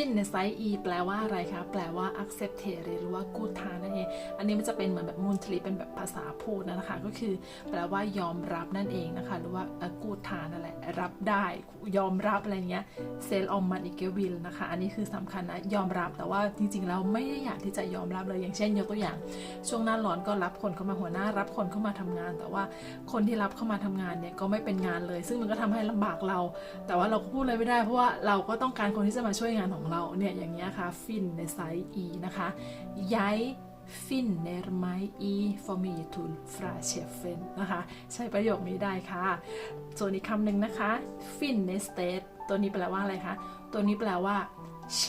ฟินในไซส์ e แปลว่าอะไรคะ แปลว่า acceptere หรือว่ากูทานั่นเอง อันนี้มันจะเป็นเหมือนแบบมุนทรีเป็นแบบภาษาพูดนะคะ ก็คือ แปลว่ายอมรับนั่นเองนะคะ หรือว่ากูทานั่นแหละ รับได้ ยอมรับอะไรเงี้ยเซลออมมันอีกเกวิลนะคะ อันนี้คือสำคัญนะ ยอมรับ แต่ว่าจริงๆแล้วไม่ได้อยากที่จะยอมรับเลย อย่างเช่น ยกตัวอย่าง ช่วงหน้าร้อนก็รับคนเข้ามาหัวหน้า รับคนเข้ามาทำงาน แต่ว่าคนที่รับเข้ามาทำงานเนี่ยก็ไม่เป็นงานเลย ซึ่งมันก็ทำให้ลำบากเรา แต่ว่าเราก็พูดอะไรไม่ได้ เพราะว่าเราก็ต้องการคนที่จะมาช่วยงานของเราเนี่ยอย่างเงี้ยค่ะฟินในไซส์ e นะคะย้าย finner mig i familjetull fra chefen นะคะใช้ประโยคนี้ได้ค่ะส่วนอีกคำหนึ่งนะคะ finne state ตัวนี้แปลว่าอะไรคะ ตัวนี้แปลว่าเช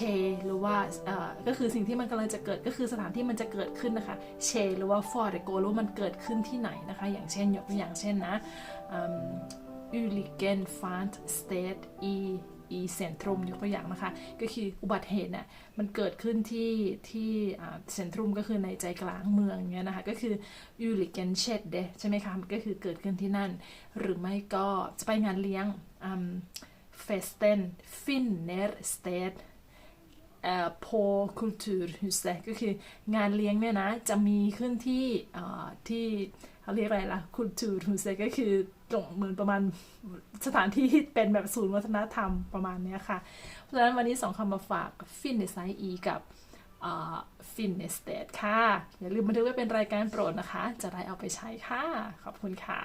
หรือว่าเอ่อก็คือสิ่งที่มันกำลังจะเกิดก็คือสถานที่มันจะเกิดขึ้นนะคะเชหรือว่าฟอร์เรโกรู้ว่ามันเกิดขึ้นที่ไหนนะคะ อย่างเช่นยกตัวอย่างเช่นนะอูลิเก อีเซนทรุมยกตัวอย่างนะคะ ก็คืออุบัติเหตุเนี่ยมันเกิดขึ้นที่ที่เซนทรุมก็คือในใจกลางเมืองเงี้ยนะคะ ก็คือยูลิเกนเชดเดใช่ไหมคะก็คือเกิดขึ้นที่นั่น หรือไม่ก็จะไปงานเลี้ยงเฟสเตนฟินเนอร์สเตทพอคูลตูร์ฮุสก็คืองานเลี้ยงเนี่ยนะจะมีขึ้นที่ที่ เขาเรียกอะไรล่ะคุณจูทูเซก็คือตรงเหมือนประมาณสถานที่ที่เป็นแบบศูนย์วัฒนธรรมประมาณนี้ค่ะ เพราะฉะนั้นวันนี้สองคำมาฝากฟินเนสไซส์กับฟินเนสเตดค่ะ อย่าลืมบันทึกไว้เป็นรายการโปรดนะคะ จะได้เอาไปใช้ค่ะ ขอบคุณค่ะ